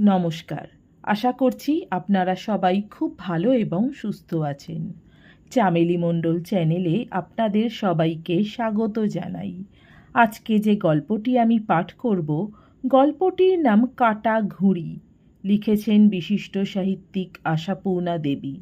নমস্কার। আশা করছি আপনারা সবাই খুব ভালো এবং সুস্থ আছেন। চামেলি মণ্ডল চ্যানেলে আপনাদের সবাইকে স্বাগত জানাই। আজকে যে গল্পটি আমি পাঠ করব, গল্পটির নাম কাটা ঘুড়ি। লিখেছেন বিশিষ্ট সাহিত্যিক আশাপূর্ণা দেবী।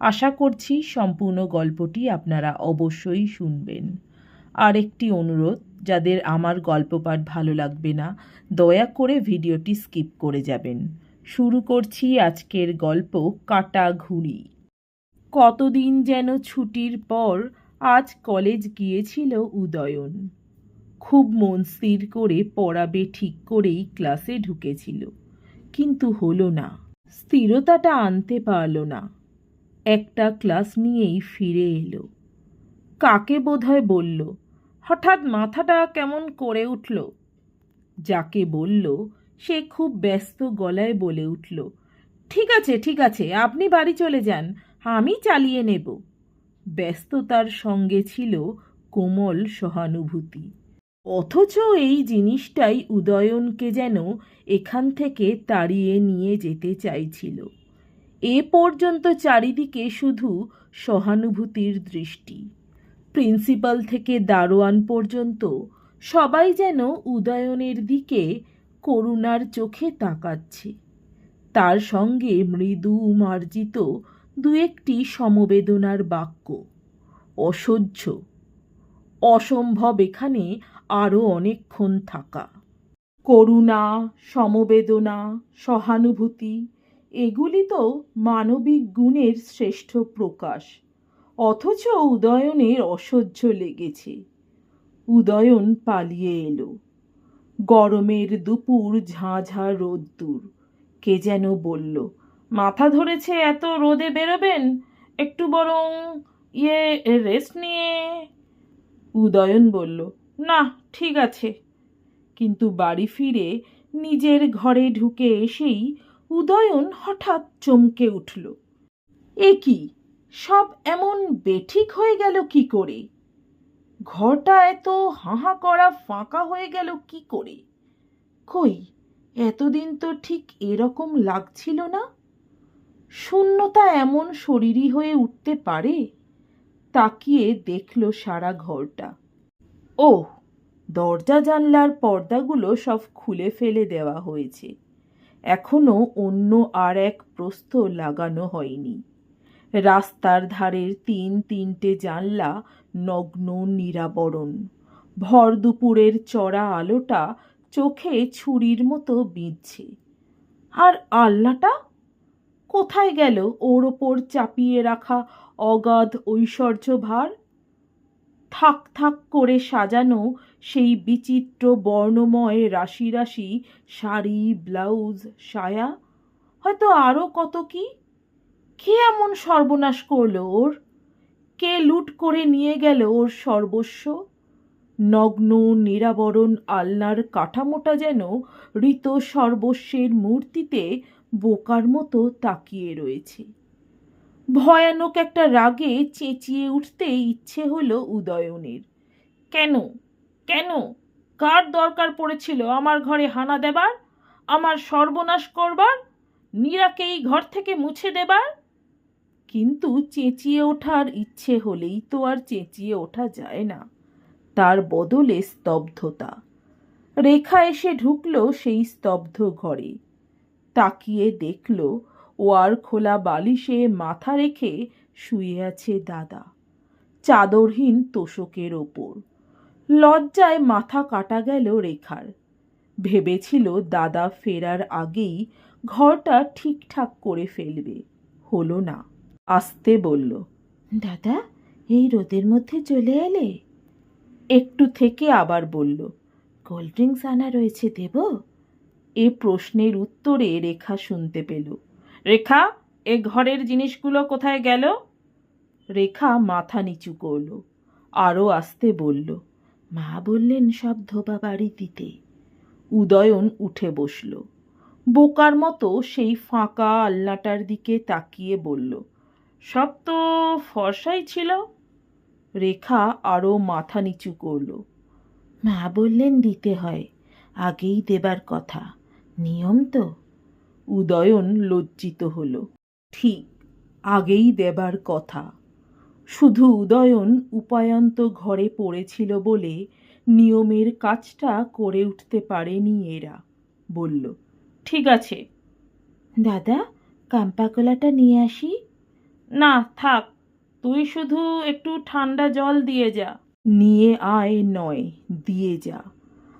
আশা করছি সম্পূর্ণ গল্পটি আপনারা অবশ্যই শুনবেন। আর একটি অনুরোধ যাদের আমার গল্প পাঠ ভালো লাগবে না, দয়া করে ভিডিওটি স্কিপ করে যাবেন। শুরু করছি আজকের গল্প কাটা ঘুড়ি কতদিন যেন ছুটির পর আজ কলেজ গিয়েছিল উদয়ন। খুব মন স্থির করে পড়াবে ঠিক করেই ক্লাসে ঢুকেছিল। কিন্তু হলো না, স্থিরতাটা আনতে পারল না। একটা ক্লাস নিয়েই ফিরে এলো। কাকে বোধহয় বলল হঠাৎ মাথাটা কেমন করে উঠল? যাকে বলল, সে খুব ব্যস্ত গলায় বলে উঠল, ঠিক আছে ঠিক আছে, আপনি বাড়ি চলে যান, আমি চালিয়ে নেব। ব্যস্ততার সঙ্গে ছিল কোমল সহানুভূতি। অথচ এই জিনিসটাই উদয়নকে যেন এখান থেকে তাড়িয়ে নিয়ে যেতে চাইছিল। এ পর্যন্ত চারিদিকে শুধু সহানুভূতির দৃষ্টি। প্রিন্সিপাল থেকে দারোয়ান পর্যন্ত সবাই যেন উদয়নের দিকে করুণার চোখে তাকাচ্ছে। তার সঙ্গে মৃদু মার্জিত দু একটি সমবেদনার বাক্য, অসহ্য। অসম্ভব এখানে আরও অনেকক্ষণ থাকা। করুণা, সমবেদনা, সহানুভূতি, এগুলি তো মানবিক গুণের শ্রেষ্ঠ প্রকাশ। অথচ উদয়নের অসহ্য লেগেছে। উদয়ন পালিয়ে এলো। গরমের দুপুর ঝাঁঝা রোদ্দুর। কে যেন বলল, মাথা ধরেছে, এত রোদে বেরোবেন? একটু বরং ইয়ে রেস্ট নিয়ে। উদয়ন বলল, না, ঠিক আছে। কিন্তু বাড়ি ফিরে নিজের ঘরে ঢুকে এসেই উদয়ন হঠাৎ চমকে উঠল। এ কি? সব এমন বেঠিক হয়ে গেল কি করে? ঘরটা এত হাহা করা ফাঁকা হয়ে গেল কি করে? কই, এতদিন তো ঠিক এরকম লাগছিল না? শূন্যতা এমন শরীরই হয়ে উঠতে পারে? তাকিয়ে দেখল সারা ঘরটা। ও দরজা জানলার পর্দাগুলো সব খুলে ফেলে দেওয়া হয়েছে। এখনও অন্য আর এক প্রস্থ লাগানো হয়নি। রাস্তার ধারের তিন তিনটে জানলা, নগ্ন নিরাবরণ। ভর দুপুরের চড়া আলোটা চোখে ছুরির মতো বিঁধছে। আর আল্লাটা কোথায় গেল ওর ওপর চাপিয়ে রাখা অগাধ ঐশ্বর্য ভার থাক থাক করে সাজানো সেই বিচিত্র বর্ণময় রাশি রাশি শাড়ি, ব্লাউজ, সায়া? হয়তো আরও কত কি? কে এমন সর্বনাশ করল ওর? কে লুট করে নিয়ে গেল ওর সর্বস্ব? নগ্ন, নিরাবরণ আলনার কাঠামোটা যেন ঋত সর্বস্বের মূর্তিতে বোকার মতো তাকিয়ে রয়েছে। ভয়ানক একটা রাগে চেঁচিয়ে উঠতে ইচ্ছে হলো উদয়নের। কেন? কেন? কার দরকার পড়েছিল আমার ঘরে হানা দেবার? আমার সর্বনাশ করবার? নীরাকে এই ঘর থেকে মুছে দেবার? কিন্তু চেঁচিয়ে ওঠার ইচ্ছে হলেই তো আর চেঁচিয়ে ওঠা যায় না। তার বদলে স্তব্ধতা। রেখা এসে ঢুকলো সেই স্তব্ধ ঘরে। তাকিয়ে দেখল ওয়ার খোলা বালিশে মাথা রেখে শুয়ে আছে দাদা। চাদরহীন তোষকের ওপর। লজ্জায় মাথা কাটা গেল রেখার। ভেবেছিল দাদা ফেরার আগেই ঘরটা ঠিকঠাক করে ফেলবে। হলো না। আসতে বলল দাদা এই রোদের মধ্যে চলে এলে? একটু থেকে আবার বলল কোল্ড ড্রিঙ্কস আনা রয়েছে দেব? এ প্রশ্নের উত্তরে রেখা শুনতে পেল রেখা এ ঘরের জিনিসগুলো কোথায় গেল? রেখা মাথা নিচু করল আরও আসতে বলল মা বললেন সব ধোবা বাড়ি দিতে। উদয়ন উঠে বসল বোকার মতো সেই ফাঁকা আল্লাটার দিকে তাকিয়ে বলল সব তো ফর্সাই ছিল। রেখা আরও মাথা নিচু করল। মা বললেন, দিতে হয়। আগেই দেবার কথা। নিয়ম তো? উদয়ন লজ্জিত হলো। ঠিক, আগেই দেবার কথা। শুধু উদয়ন উপায়ন্ত ঘরে পড়েছিল বলে নিয়মের কাজটা করে উঠতে পারেনি এরা। বলল, ঠিক আছে। দাদা, কাম্পাকলাটা নিয়ে আসি। না, থাক, তুই শুধু একটু ঠান্ডা জল দিয়ে যা। নিয়ে আয় নয়, দিয়ে যা।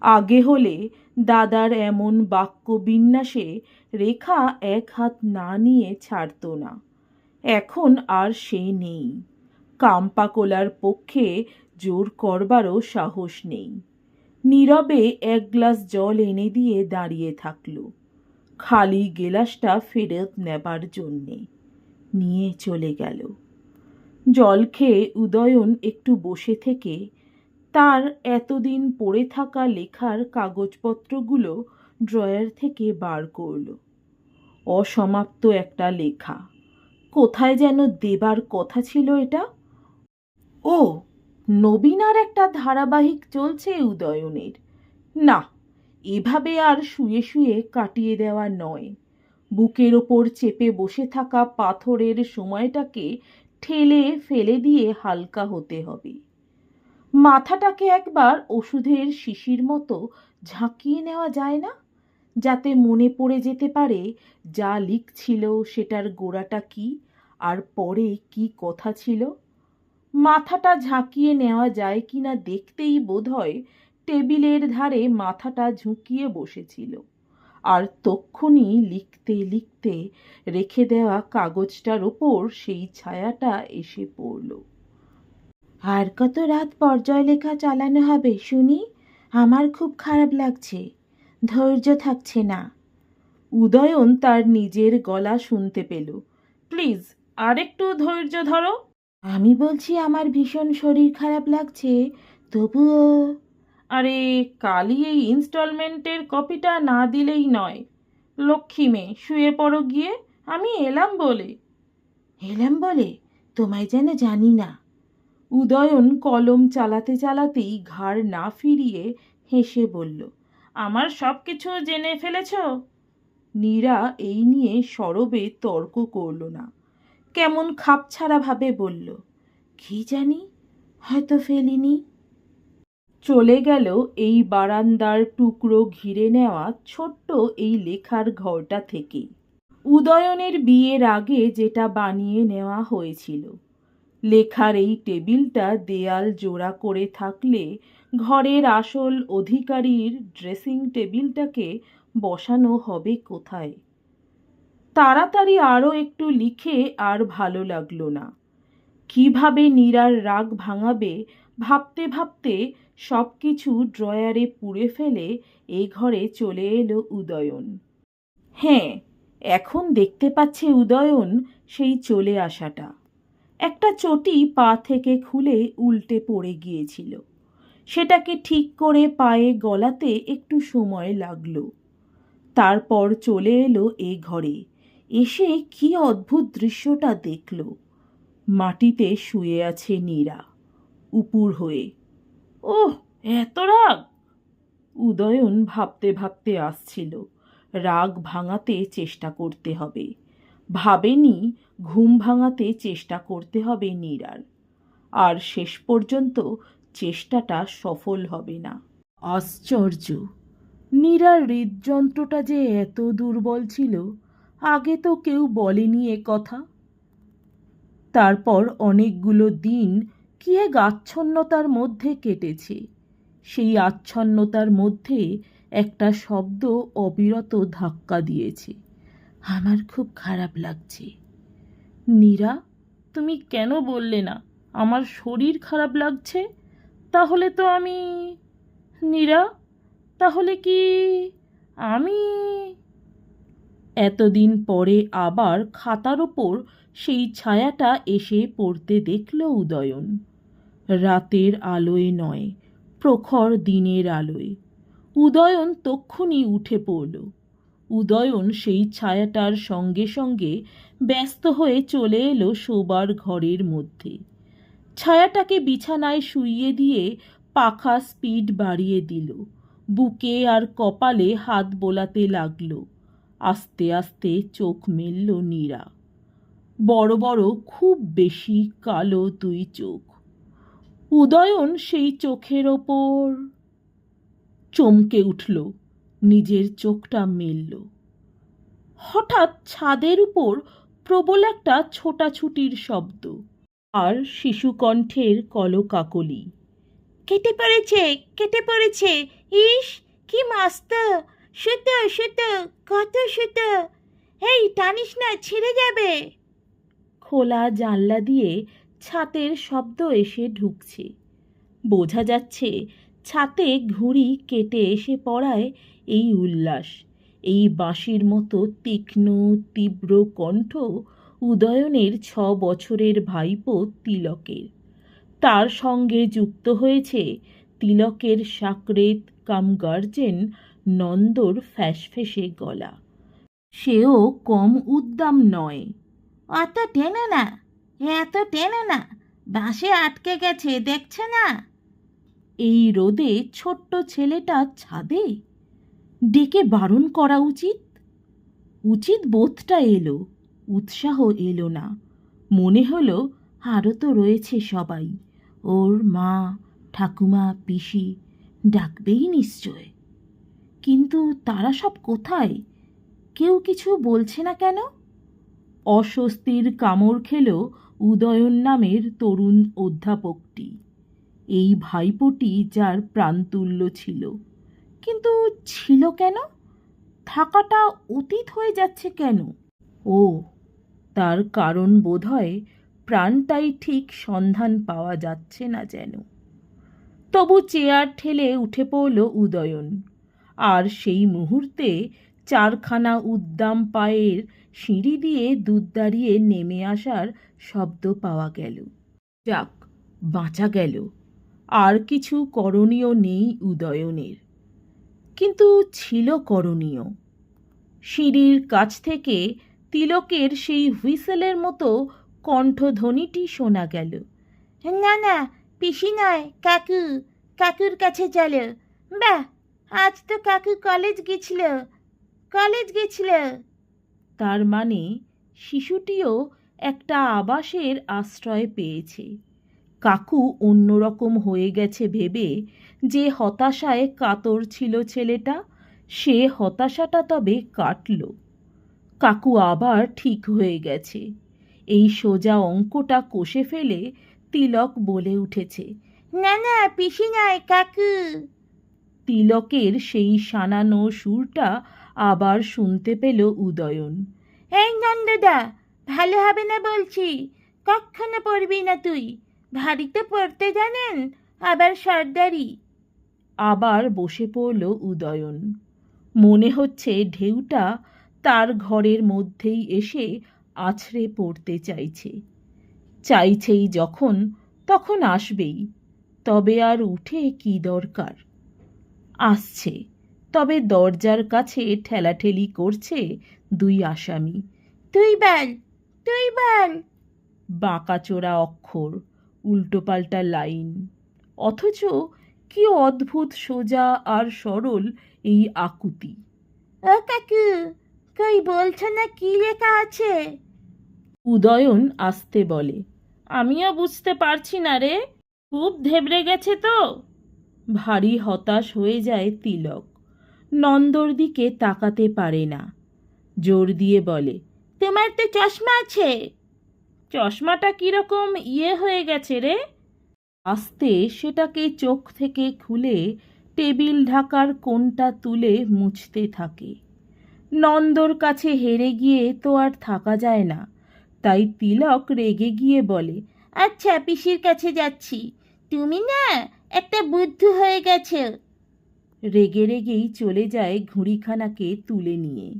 আগে হলে দাদার এমন বাক্য বিন্যাসে রেখা এক হাত না নিয়ে ছাড়ত না। এখন আর সে নেই। কাম্পাকোলার পক্ষে জোর করবারও সাহস নেই। নীরবে এক গ্লাস জল এনে দিয়ে দাঁড়িয়ে থাকল। খালি গেলাসটা ফেরত নেবার জন্যে। নিয়ে চলে গেল। জল খেয়ে উদয়ন একটু বসে থেকে তার এতদিন পড়ে থাকা লেখার কাগজপত্রগুলো ড্রয়ার থেকে বার করল। অসমাপ্ত একটা লেখা। কোথায় যেন দেবার কথা ছিল এটা। ও, নবীনার একটা ধারাবাহিক চলছে উদয়নের। না, এভাবে আর শুয়ে শুয়ে কাটিয়ে দেওয়া নয়। বুকের ওপর চেপে বসে থাকা পাথরের সময়টাকে ঠেলে ফেলে দিয়ে হালকা হতে হবে। মাথাটাকে একবার ওষুধের শিশির মতো ঝাঁকিয়ে নেওয়া যায় না? যাতে মনে পড়ে যেতে পারে, যা লিখছিল সেটার গোড়াটা কি, আর পরে কি কথা ছিল? মাথাটা ঝাঁকিয়ে নেওয়া যায় কিনা দেখতেই বোধহয় টেবিলের ধারে মাথাটা ঝুঁকিয়ে বসেছিল। আর তক্ষুনি লিখতে লিখতে রেখে দেওয়া কাগজটার ওপর সেই ছায়াটা এসে পড়ল। আর কত রাত পর্যায় লেখা চালানো হবে, শুনি? আমার খুব খারাপ লাগছে। ধৈর্য থাকছে না। উদয়ন তার নিজের গলা শুনতে পেল। প্লিজ, আরেকটু ধৈর্য ধরো। আমি বলছি আমার ভীষণ শরীর খারাপ লাগছে, তবুও আরে কালই এই ইনস্টলমেন্টের কপিটা না দিলেই নয়। লক্ষ্মী মেয়ে শুয়ে পড়ো গিয়ে আমি এলাম বলে। এলাম বলে? তোমায় যেন জানি না। উদয়ন কলম চালাতে চালাতেই ঘাড় না ফিরিয়ে হেসে বলল আমার সব কিছু জেনে ফেলেছ? নীরা এই নিয়ে সরবে তর্ক করল না। কেমন খাপছাড়াভাবে বলল কি জানি? হয়তো ফেলিনি। চলে গেল এই বারান্দার টুকরো ঘিরে নেওয়া ছোট্ট এই লেখার ঘরটা থেকে উদয়নের বিয়ের আগে যেটা বানিয়ে নেওয়া হয়েছিল। লেখার এই টেবিলটা দেয়াল জোড়া করে থাকলে ঘরের আসল অধিকারীর ড্রেসিং টেবিলটাকে বসানো হবে কোথায়? তাড়াতাড়ি আরও একটু লিখে আর ভালো লাগল না। কীভাবে নীরার রাগ ভাঙাবে, ভাবতে ভাবতে সব কিছু ড্রয়ারে পুড়ে ফেলে এ ঘরে চলে এলো উদয়ন। হ্যাঁ এখন দেখতে পাচ্ছে উদয়ন সেই চলে আসাটা। একটা চটি পা থেকে খুলে উল্টে পড়ে গিয়েছিল। সেটাকে ঠিক করে পায়ে গলাতে একটু সময় লাগল। তারপর চলে এলো এ ঘরে। এসে কি অদ্ভুত দৃশ্যটা দেখল। মাটিতে শুয়ে আছে নীরা। উপুর হয়ে, ওহ, এত রাগ! উদয়ন ভাবতে ভাবতে আসছিল। রাগ ভাঙাতে চেষ্টা করতে হবে। ভাবেনি ঘুম ভাঙাতে চেষ্টা করতে হবে নীরার। আর শেষ পর্যন্ত চেষ্টাটা সফল হবে না। আশ্চর্য! নীরার হৃদযন্ত্রটা যে এত দুর্বল ছিল, আগে তো কেউ বলেনি এ কথা। তারপর অনেকগুলো দিন কি এক আচ্ছন্নতার মধ্যে কেটেছে। সেই আচ্ছন্নতার মধ্যে একটা শব্দ অবিরত ধাক্কা দিয়েছে। আমার খুব খারাপ লাগছে। নীরা, তুমি কেন বললে না? আমার শরীর খারাপ লাগছে? তাহলে তো আমি, নীরা, তাহলে কি আমি এতদিন পরে আবার খাতার ওপর সেই ছায়াটা এসে পড়তে দেখল উদয়ন। রাতের আলোয় নয়, প্রখর দিনের আলোয়। উদয়ন তক্ষুনি উঠে পড়ল। উদয়ন সেই ছায়াটার সঙ্গে সঙ্গে ব্যস্ত হয়ে চলে এলো শোবার ঘরের মধ্যে। ছায়াটাকে বিছানায় শুইয়ে দিয়ে পাখা স্পিড বাড়িয়ে দিল। বুকে আর কপালে হাত বোলাতে লাগল। আস্তে আস্তে চোখ মেলল নীরা। বড় বড়, খুব বেশি কালো দুই চোখ। উদয়ন সেই চোখের ওপর চমকে উঠল, নিজের চোখটা মেলল। হঠাৎ ছাদের উপর প্রবল একটা ছোটাছুটির শব্দ, আর শিশুকণ্ঠের কলকাকলি। কেটে পড়েছে কেটে পড়েছে ইস কি মাস্ত! সুতো সুতো, কত সুতো। এই টানিস না, ছিঁড়ে যাবে। খোলা জানলা দিয়ে ছাতের শব্দ এসে ঢুকছে। বোঝা যাচ্ছে ছাতে ঘুড়ি কেটে এসে পড়ায় এই উল্লাস। এই বাঁশির মতো তীক্ষ্ণ, তীব্র কণ্ঠ উদয়নের ছ বছরের ভাইপো তিলকের। তার সঙ্গে যুক্ত হয়েছে তিলকের সাকরেত কাম গার্জেন নন্দর ফ্যাসফেসে গলা। সেও কম উদ্দাম নয়। অত টেনে না, এত টেনে না, বাঁশে আটকে গেছে, দেখছে না? এই রোদে ছোট্ট ছেলেটা ছাদে ডেকে বারণ করা উচিত? উচিত বোধটা এলো, উৎসাহ এলো না। মনে হলো আরও তো রয়েছে সবাই। ওর মা, ঠাকুমা, পিসি, ডাকবেই নিশ্চয়। কিন্তু তারা সব কোথায়? কেউ কিছু বলছে না কেন? অস্বস্তির কামড় খেল উদয়ন নামের তরুণ অধ্যাপকটি। এই ভাইপোটি যার প্রাণতুল্য ছিল। কিন্তু ছিল কেন? থাকাটা অতীত হয়ে যাচ্ছে কেন? ও, তার কারণ বোধহয় প্রাণটাই ঠিক সন্ধান পাওয়া যাচ্ছে না যেন। তবু চেয়ার ঠেলে উঠে পড়ল উদয়ন। আর সেই মুহূর্তে চারখানা উদ্দাম পায়ের সিঁড়ি দিয়ে দুধ দাঁড়িয়ে নেমে আসার শব্দ পাওয়া গেল। যাক, বাঁচা গেল। আর কিছু করণীয় নেই উদয়নের। কিন্তু ছিল করণীয়। সিঁড়ির কাছ থেকে তিলকের সেই হুইসেলের মতো কণ্ঠধ্বনিটি শোনা গেল। না না, পিসি নয়, কাকু, কাকুর কাছে চলো। বাহ আজ তো কাকু কলেজ গেছিল। কলেজ গেছিল। তার মানে শিশুটিও একটা আবাসের আশ্রয় পেয়েছে। কাকু অন্যরকম হয়ে গেছে ভেবে যে হতাশায় কাতর ছিল ছেলেটা সে হতাশাটা তবে কাটল। কাকু আবার ঠিক হয়ে গেছে। এই সোজা অঙ্কটা কষে ফেলে তিলক বলে উঠেছে না না পিসি নয় কাকু। তিলকের সেই সানানো সুরটা আবার শুনতে পেল উদয়ন। এই নন্দদা, ভালো হবে না বলছি। কখনো পড়বি না তুই। ভারীতে পড়তে জানেন, আবার সর্দারি? আবার বসে পড়ল উদয়ন। মনে হচ্ছে ঢেউটা তার ঘরের মধ্যেই এসে আছড়ে পড়তে চাইছে। চাইছেই যখন, তখন আসবেই। তবে আর উঠে কি দরকার? আসছে। তবে দরজার কাছে ঠেলাঠেলি করছে দুই আসামি। তুই বল তুই বল। বাঁকাচোরা অক্ষর উল্টোপাল্টা লাইন। অথচ কি অদ্ভুত সোজা আর সরল এই আকুতি। ও কাকু কই বলছো না কি লেখা আছে? উদয়ন আসতে বলে আমিও বুঝতে পারছি না রে খুব ধেবড়ে গেছে তো। ভারী হতাশ হয়ে যায় তিলক। নন্দর দিকে তাকাতে পারে না। জোর দিয়ে বলে, তোমার তো চশমা আছে। চশমাটা কীরকম ইয়ে হয়ে গেছে রে? আস্তে সেটাকে চোখ থেকে খুলে টেবিল ঢাকার কোণটা তুলে মুছতে থাকে। নন্দর কাছে হেরে গিয়ে তো আর থাকা যায় না। তাই তিলক রেগে গিয়ে বলে আচ্ছা পিসির কাছে যাচ্ছি। তুমি না একটা বুদ্ধু হয়ে গেছে। রেগে রেগেই চলে যায় ঘুড়িখানাকে তুলে নিয়ে।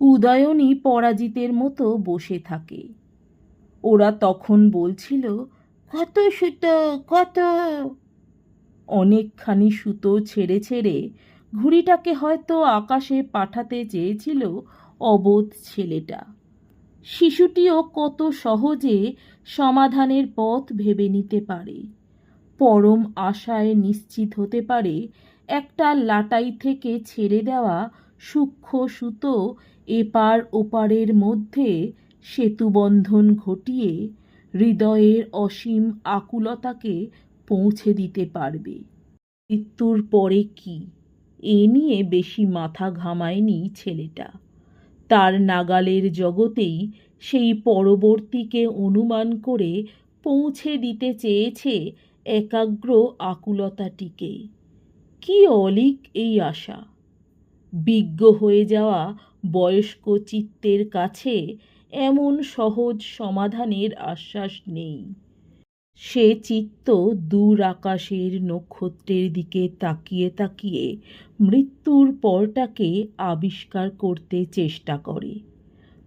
উদয়নই পরাজিতের মতো বসে থাকে। ওরা তখন বলছিল, কত সুতো, কত? অনেকখানি সুতো ছেড়ে ছেড়ে ঘুড়িটাকে হয়তো আকাশে পাঠাতে চেয়েছিল অবোধ ছেলেটা। শিশুটিও কত সহজে সমাধানের পথ ভেবে নিতে পারে। পরম আশায় নিশ্চিত হতে পারে, একটা লাটাই থেকে ছেড়ে দেওয়া সূক্ষ্ম সুতো এপার ওপারের মধ্যে সেতুবন্ধন ঘটিয়ে হৃদয়ের অসীম আকুলতাকে পৌঁছে দিতে পারবে। মৃত্যুর পরে কি? এ নিয়ে বেশি মাথা ঘামায়নি ছেলেটা। তার নাগালের জগতেই সেই পরবর্তীকে অনুমান করে পৌঁছে দিতে চেয়েছে একাগ্র আকুলতাটিকে কি অলিক এই আশা? বিজ্ঞ হয়ে যাওয়া বয়স্ক চিত্তের কাছে এমন সহজ সমাধানের আশ্বাস নেই। সে চিত্ত দূর আকাশের নক্ষত্রের দিকে তাকিয়ে তাকিয়ে মৃত্যুর পরটাকে আবিষ্কার করতে চেষ্টা করে।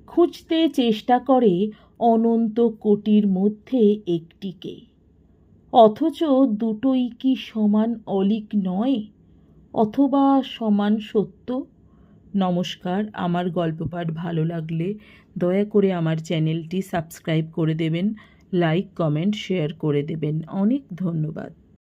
খুঁজতে চেষ্টা করে অনন্ত কোটির মধ্যে একটিকে। অথচ দুটোই কি সমান অলিক নয়? অথবা সমান সত্য? নমস্কার, আমার গল্প পাঠ ভালো লাগলে দয়া করে আমার চ্যানেলটি সাবস্ক্রাইব করে দেবেন, লাইক, কমেন্ট, শেয়ার করে দেবেন। অনেক ধন্যবাদ।